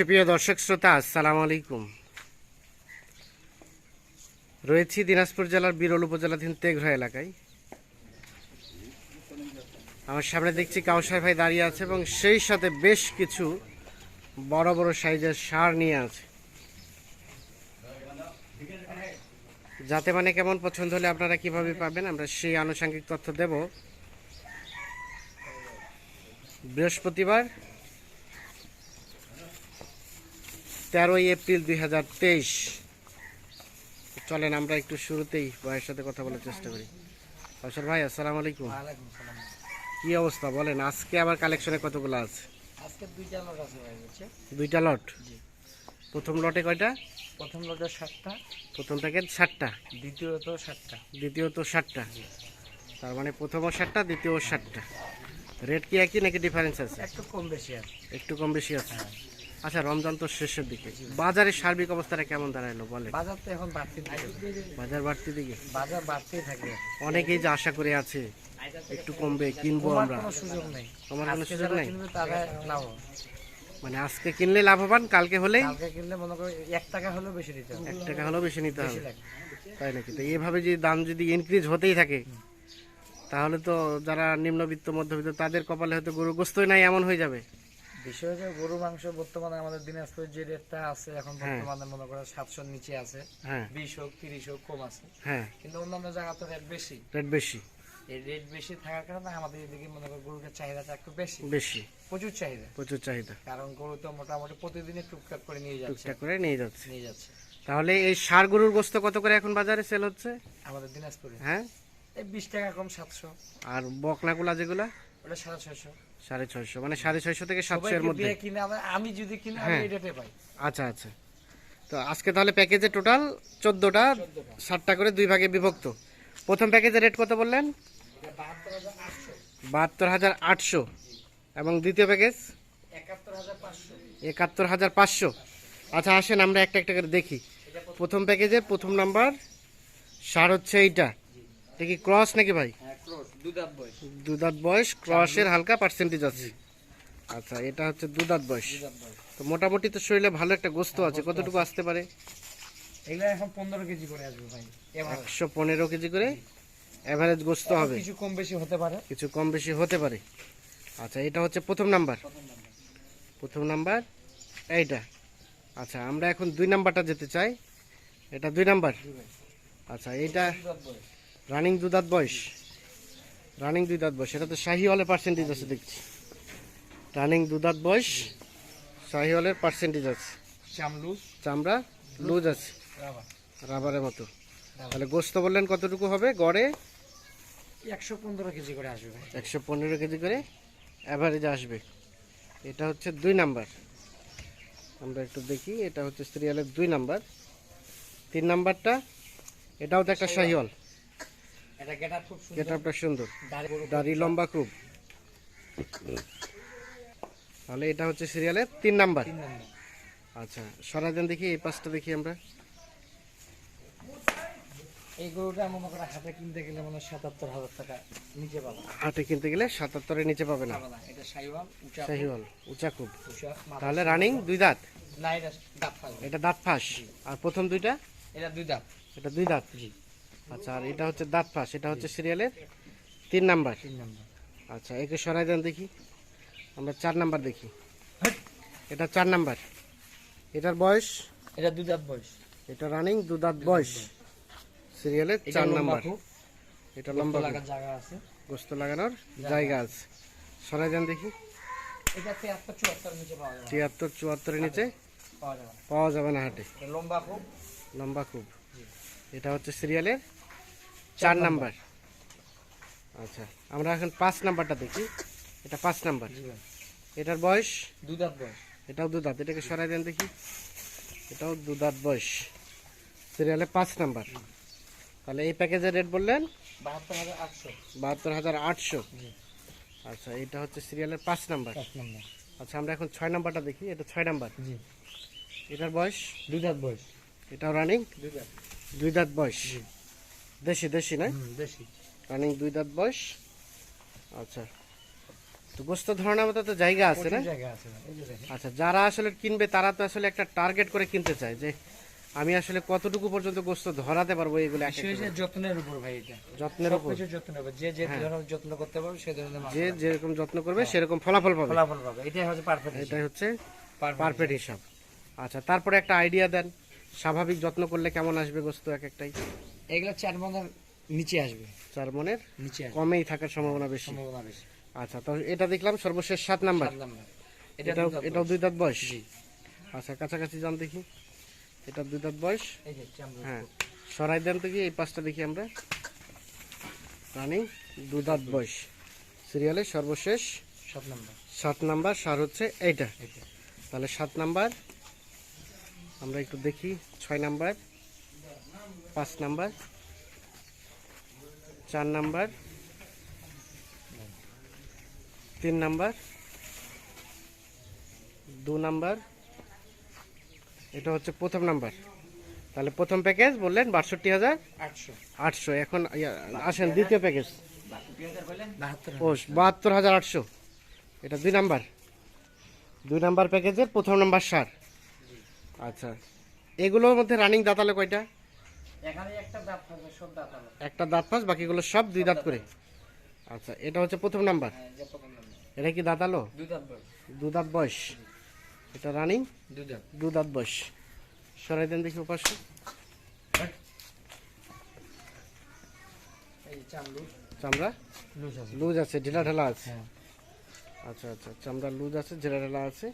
সুপ্রিয় দর্শক শ্রোতা, আসসালামু আলাইকুম। রয়েছি দিনাজপুর জেলার বিরল উপজেলাধীন তেঘরা এলাকায়। আমার সামনে দেখছি কাউসার ভাই দাঁড়িয়ে আছে এবং সেই সাথে বেশ কিছু বড় বড় সাইজের সার নিয়ে আছে। যাতে মানে কেমন পছন্দ হলে আপনারা কীভাবে পাবেন, আমরা সেই আনুষঙ্গিক তথ্য দেব। বৃহস্পতিবার তেরোই এপ্রিল দুই হাজার তেইশ। চলেন আমরা একটু শুরুতেই ভাইয়ের সাথে কথা বলার চেষ্টা করি। অসর ভাই আসসালামু আলাইকুম। কি অবস্থা? বলেন আজকে আবার কালেকশনে কতগুলো আছে? আজকে দুইটা লট আছে ভাই হচ্ছে দুইটা লট প্রথম লটে কয়টা? প্রথম লটে ষাটটা প্রথম প্যাকেট ষাটটা। দ্বিতীয়ত ষাটটা দ্বিতীয়ত ষাটটা। তার মানে প্রথম ষাটটা দ্বিতীয় ষাটটা। রেট কি একই নাকি ডিফারেন্স আছে? একটু কম বেশি আছে। একটু কম বেশি আছে। আচ্ছা রমজান তো শেষের দিকে। বাজারের সার্বিক অবস্থাটা কেমন দাঁড়াল বলে বাজার তো এখন বাড়তি থাকে। বাজার বাড়তি দিকে? বাজার বাড়তেই থাকে। অনেকেই যে আশা করে আছে একটু কমবে কিনবো আমরা। কোনো সুযোগ নেই। কমার কোনো সুযোগ নেই? কিনবে তারা লাভ মানে আজকে কিনলে লাভবান কালকে হলেই কালকে কিনলে মনে করো এক টাকা হলেও বেশি দিতে হবে। এক টাকা হলেও বেশি নিতে হবে। তাই নাকি? তো এভাবে যদি দাম যদি ইনক্রিজ হতেই থাকে তাহলে তো যারা নিম্নবিত্ত মধ্যবিত্ত তাদের কপালে হয়তো গরু গোস্তই নাই এমন হয়ে যাবে। বিষয় হচ্ছে গরু মাংস বর্তমানে আমাদের দিনাজপুরের যে রেটটা আছে এখন হ্যাঁ। বর্তমানে মনে করো সাতশোর নিচে আছে হ্যাঁ। বিশ হোক তিরিশ হোক কম আছে। হ্যাঁ। কিন্তু অন্যান্য জায়গা তো রেট বেশি। রেট বেশি। এই রেট বেশি থাকার কারণে আমাদের এদিকে মনে করো গরুর চাহিদাটা একটু বেশি। বেশি। প্রচুর চাহিদা। প্রচুর চাহিদা। কারণ গরু তো মোটামুটি প্রতিদিনই টুকটাক করে নিয়ে যাচ্ছে। টুকটাক করে নিয়ে যাচ্ছে। নিয়ে যাচ্ছে। তাহলে এই সার গরুর গোস্ত কত করে এখন বাজারে সেল হচ্ছে? আমাদের দিনাজপুরে। হ্যাঁ। এই বিশ টাকা কম সাতশো। আর বকনাগুলা যেগুলা? ওটা সাড়ে ছয়শো। সাড়ে ছয়শো মানে সাড়ে ছয়শো থেকে সাতশো এর মধ্যে। কিনে আমি যদি কিনে আমি হ্যাঁ। এই রেটে পাই। আচ্ছা আচ্ছা। তো আজকে তাহলে প্যাকেজে টোটাল চোদ্দোটা ষাটটা করে দুই ভাগে বিভক্ত। প্রথম প্যাকেজের রেট কত বললেন? বাহাত্তর হাজার আটশো। এবং দ্বিতীয় প্যাকেজ? একাত্তর হাজার পাঁচশো। একাত্তর হাজার পাঁচশো আচ্ছা আসেন আমরা একটা একটা করে দেখি। প্রথম প্যাকেজের প্রথম নাম্বার সার হচ্ছে এইটা। এটা কি ক্রস নাকি ভাই? হ্যাঁ দুদাত বয়স। ক্রসের হালকা পার্সেন্টেজ আছে। আচ্ছা এটা হচ্ছে দুদাত বয়স। তো মোটামুটি তো শরীরে ভালো একটা গোস্ত আছে কতটুকু আসতে পারে? এগুলো এখন পনেরো কেজি করে আসবে ভাই একশো পনেরো কেজি করে অ্যাভারেজ গোস্ত হবে। কিছু কম বেশি হতে পারে। কিছু কম বেশি হতে পারে। আচ্ছা এটা হচ্ছে প্রথম নাম্বার। প্রথম নাম্বার। এইটা। আচ্ছা আমরা এখন দুই নাম্বারটা যেতে চাই। এটা দুই নাম্বার। আচ্ছা এইটা রানিং দু দাঁত বয়স। রানিং দুই দাঁত বয়স। এটা তো শাহি হলের পার্সেন্টেজ আছে দেখছি। রানিং দু দাঁত বয়স শাহি হলের পার্সেন্টেজ আছে চামড়া লুজ আছে। রাবার। রাবারের মতো। তাহলে গোস্ত বললেন কতটুকু হবে? গড়ে? একশো পনেরো কেজি করে আসবে একশো পনেরো কেজি করে অ্যাভারেজ আসবে। এটা হচ্ছে দুই নাম্বার। আমরা একটু দেখি এটা হচ্ছে সিরিয়ালের দুই নাম্বার। তিন নাম্বারটা এটাও তো একটা শাহিওয়াল এটা গেট খুব সুন্দর। গেটআপটা সুন্দর। দাড়ি লম্বা খুব। তাহলে এটা হচ্ছে সিরিয়ালের তিন নাম্বার। আচ্ছা সরাজন দেখি এই পাঁচটা দেখি আমরা। এই গরুটা মনে করে হাতে কিনতে গেলে মনে হয় সাতাত্তর হাজার টাকা নিচে পাবো। হাটে কিনতে গেলে সাতাত্তরের নিচে পাবে না। এটা সাইওয়াল উঁচা খুব। তাহলে রানিং দুই দাঁত? না এটা দাঁত ফালবে এটা দাঁত ফাঁস। আর প্রথম দুইটা? এটা দুই দাঁত। এটা দুই দাঁত। জি। আচ্ছা আর এটা হচ্ছে দাঁত ফাঁস এটা হচ্ছে সিরিয়ালের তিন নাম্বার। তিন নম্বর। আচ্ছা একে সরাই দেন দেখি। আমরা চার নাম্বার দেখি। এটা চার নাম্বার। এটার বয়স? এটা দুই দাঁত বয়স। এটা রানিং দু দাঁত বয়স। সিরিয়ালের চার নাম্বার। এটা লম্বা লাগার জায়গা আছে। গোস্ত লাগানোর জায়গা। আছে। সরাই দেন দেখি। এটা চুয়াত্তরের নিচে। পাওয়া যাবে। না হাটে। লম্বা খুব। লম্বা খুব। এটা হচ্ছে সিরিয়ালের চার নাম্বার আচ্ছা আমরা এখন পাঁচ নাম্বারটা দেখি। এটা পাঁচ নাম্বার এটার বয়স? দুই দাঁত বয়স। এটাও দু দাঁত এটাকে সরাই দেন দেখি। এটাও দু দাঁত বয়স। সিরিয়ালে পাঁচ নাম্বার তাহলে এই প্যাকেজের রেট বললেন? বাহাত্তর হাজার আটশো। বাহাত্তর হাজার আটশো। আচ্ছা এটা হচ্ছে সিরিয়ালের পাঁচ নাম্বার আচ্ছা আমরা এখন ছয় নাম্বারটা দেখি। এটা ছয় নাম্বার জি। এটার বয়স? দুই দাঁত বয়স। এটাও রানিং দুই দাঁত দুই দাঁত বয়স। দেশি দেশি না? দেশি। রানিং দুই দাঁত বয়স। আচ্ছা। তো গোস্ত ধরানোর মতো তো জায়গা আছে না। আচ্ছা যারা আসলে কিনবে তারা তো আসলে একটা টার্গেট করে কিনতে চায় যে আমি আসলে কতটুকু পর্যন্ত গোস্ত ধরাতে পারব এগুলো যত্নের উপর ভাই এটা। যত্নের উপর। যত্নের যে যে ধরনের যত্ন করতে পারবে সে ধরনের যে যেরকম যত্ন করবে সেরকম ফলাফল পাবে। ফলাফল পাবে। এটাই হচ্ছে পারফেক্ট এটাই হচ্ছে পারফেক্ট হিসাব। আচ্ছা তারপরে একটা আইডিয়া দেন। স্বাভাবিক যত্ন করলে কেমন আসবে গোস্ত এক একটাই? এগুলো চার মনের নিচে আসবে। চার মনের নিচে কমেই থাকার সম্ভাবনা বেশি। সম্ভাবনা বেশি। আচ্ছা তো এটা দেখলাম সর্বশেষ সাত নাম্বার। এটাও এটাও দুই দাঁত বয়স? আচ্ছা কাছাকাছি যান দেখি। এটা দুই দাঁত বয়স? হ্যাঁ সরাই দেন দেখি এই পাঁচটা দেখি আমরা। রানিং দুই দাঁত বয়স। সিরিয়ালের সর্বশেষ সাত নাম্বার। সাত নাম্বার সার হচ্ছে এইটা। তাহলে সাত নাম্বার আমরা একটু দেখি ছয় নাম্বার পাঁচ নাম্বার চার নাম্বার তিন নাম্বার দু নাম্বার এটা হচ্ছে প্রথম নাম্বার। তাহলে প্রথম প্যাকেজ বললেন বাষট্টি হাজার আটশো। আটশো। এখন আসেন দ্বিতীয় প্যাকেজ ও বাহাত্তর হাজার আটশো। এটা দুই নাম্বার। দুই নাম্বার প্যাকেজের প্রথম নাম্বার সার। আচ্ছা। এগুলোর মধ্যে রানিং দাঁতালে কয়টা? এখানে একটা দাঁত থাকবে সব একটা দাঁত বাকিগুলো সব দুই দাঁত করে? আচ্ছা এটা হচ্ছে প্রথম নাম্বার হ্যাঁ যে প্রথম নাম্বার এটা কি দাঁতালো দুই দাঁত বড় দু দাঁত বয়স। এটা রানিং দুই দাঁত। দু দাঁত বয়স। সরাই দেন দেখি উপাসে চামড়া। লুজ আছে। লুজ আছে ঢিলা ঢালা আছে। হ্যাঁ। আচ্ছা আচ্ছা চামড়া লুজ আছে ঢিলা ঢালা আছে।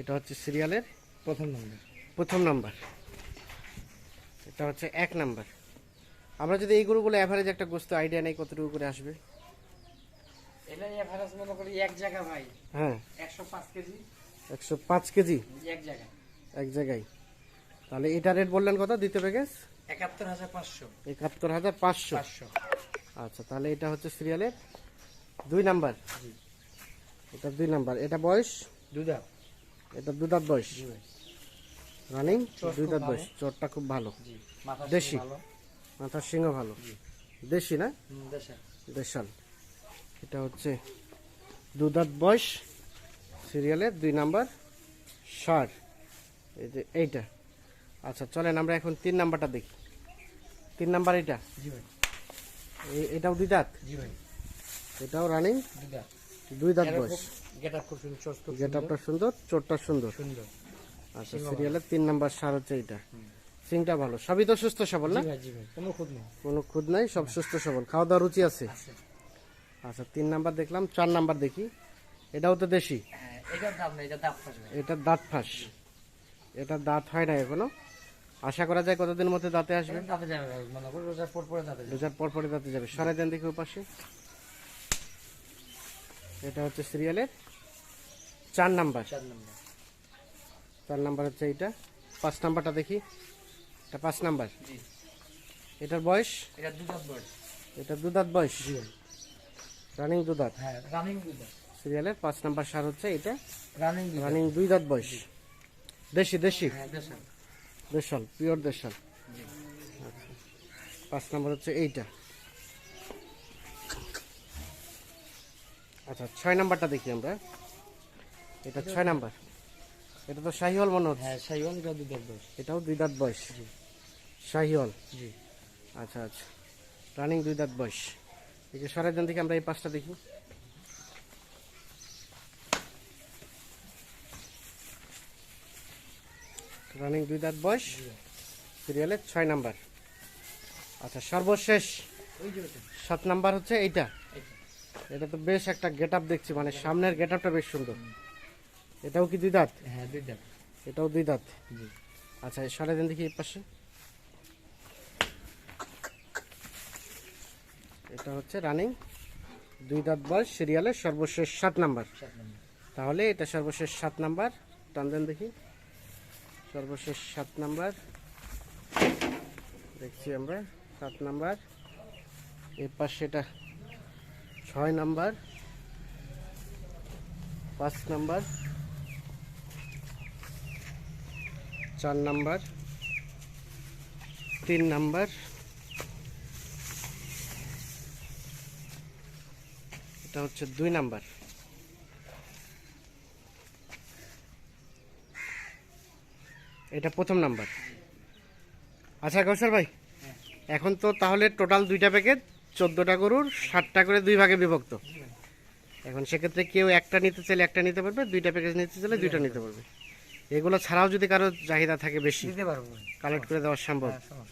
এটা হচ্ছে সিরিয়ালের প্রথম নাম্বার প্রথম নাম্বার এটা হচ্ছে এক নাম্বার আমরা যদি এই গরুগুলো অ্যাভারেজ একটা গোস্ত আইডিয়া নেই কতটুকু করে আসবে? এটা মনে করি এক জায়গা ভাই। হ্যাঁ। একশো পাঁচ কেজি। একশো পাঁচ কেজি? এক জায়গা এক জায়গায়। তাহলে এটা রেট বললেন কত? দ্বিতীয় প্যাকেজ একাত্তর হাজার পাঁচশো। একাত্তর হাজার পাঁচশো। পাঁচশো। আচ্ছা তাহলে এটা হচ্ছে সিরিয়ালের দুই নাম্বার এটা দুই নাম্বার এটা বয়স? দুই দাঁত। এটা দু দাঁত বয়স। রানিং দুই দাঁত বয়স। চোরটা খুব ভালো। দেশি। মাথার সিংহ ভালো। দেশি না? দেশাল। এটা হচ্ছে দু দাঁত বয়স। সিরিয়ালের দুই নাম্বার ষাট এই যে এইটা। আচ্ছা চলেন আমরা এখন তিন নাম্বারটা দেখি। তিন নাম্বার এটা। জি ভাই। এটাও দুই দাঁত? জি ভাই। এটাও রানিং? দুই দাঁত। দুই দাঁত বয়স। গেট আপটা সুন্দর চোরটা সুন্দর। সুন্দর আচ্ছা সিরিয়ালের তিন নাম্বার সার হচ্ছে এইটা। সিংটা ভালো। সবই তো সুস্থ সবল না? কোনো খুদ নেই। কোনো খুদ নাই সব সুস্থ সবল। খাওয়া দাওয়া রুচি আছে? আচ্ছা তিন নাম্বার দেখলাম চার নাম্বার দেখি। এটাও তো দেশি? হ্যাঁ এটা দাঁত ফাঁস এটা দাঁত হয় না এখনও? আশা করা যায় কতদিন মধ্যে দাঁতে আসবে? রোজার পর পরে দাঁতে যাবে। সরাই দেন দেখি পাশে এটা হচ্ছে সিরিয়ালের চার নাম্বার। চার নম্বর। চার নাম্বার হচ্ছে এইটা। পাঁচ নাম্বারটা দেখি। এটা পাঁচ নাম্বার। এটার বয়স? এটা দুই দাঁত বয়স। এটা দু দাঁত বয়স? রানিং দু দাঁত। হ্যাঁ রানিং দুই দাঁত। সিরিয়ালের পাঁচ নাম্বার সার হচ্ছে এটা রানিং রানিং দুই দাঁত বয়স। দেশি দেশি? হ্যাঁ দেশাল। পিওর দেশাল। পাঁচ নাম্বার হচ্ছে এইটা। আচ্ছা ছয় নাম্বারটা দেখি আমরা। এটা ছয় নাম্বার। এটা তো শাহিওয়াল মনে হচ্ছে। হ্যাঁ সাইওয়াল এটা দুই দাঁত বয়স। এটাও দুই দাঁত বয়স। জি। শাহিওয়াল? জি। আচ্ছা আচ্ছা। রানিং দুই দাঁত বয়স। এই যে সরাই দেন থেকে আমরা এই পাঁচটা দেখি। রানিং দুই দাঁত বয়স। সিরিয়ালের ছয় নাম্বার। আচ্ছা সর্বশেষ সাত নাম্বার হচ্ছে এইটা। এটা তো বেশ একটা গেট আপ দেখছি মানে সামনের গেট আপটা বেশ সুন্দর। এটাও কি দুই দাঁত? হ্যাঁ দুই দাঁত। এটাও দুই দাঁত? জি। আচ্ছা সরাই দেন দেখি এই পাশে। এটা হচ্ছে রানিং। দুই দাঁত বয়স সিরিয়ালের সর্বশেষ সাত নাম্বার। নম্বর। তাহলে এটা সর্বশেষ সাত নাম্বার। টান দেন দেখি। সর্বশেষ সাত নাম্বার। দেখছি আমরা সাত নাম্বার। এর পাশে এটা ছয় নাম্বার পাঁচ নাম্বার চার নাম্বার তিন নাম্বার এটা হচ্ছে দুই নাম্বার। এটা প্রথম নাম্বার। আচ্ছা কৌশল ভাই হ্যাঁ। এখন তো তাহলে টোটাল দুইটা প্যাকেট চোদ্দোটা গরুর ষাটটা করে দুই ভাগে বিভক্ত। এখন সেক্ষেত্রে কেউ একটা নিতে চাইলে একটা নিতে পারবে দুইটা প্যাকেজ নিতে চাইলে দুইটা নিতে পারবে। এগুলো ছাড়াও যদি কারও চাহিদা থাকে বেশি কালেক্ট করে দেওয়া সম্ভব। হ্যাঁ।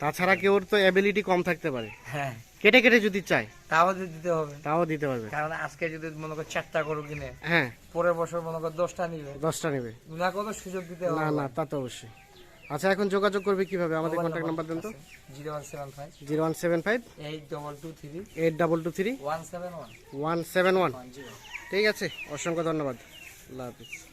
তাছাড়া কেউ তো অ্যাবিলিটি কম থাকতে পারে। হ্যাঁ। কেটে কেটে যদি চায় তাও দিতে হবে। তাও দিতে পারবে। কারণ আজকে যদি মনে করো চারটা গরু কিনে হ্যাঁ। পরের বছর মনে করো দশটা নিবে দশটা নিবে। না কোনো সুযোগ দিতে হবে। না না তা তো অবশ্যই। আচ্ছা এখন যোগাযোগ করবে কীভাবে? আমাদের কন্টাক্ট নাম্বার দেন তো। Zero one seven five. Zero one seven five. Eight double two three. Eight double two three. One seven one. One seven one. One ঠিক আছে অসংখ্য ধন্যবাদ। আল্লাহ হাফিজ।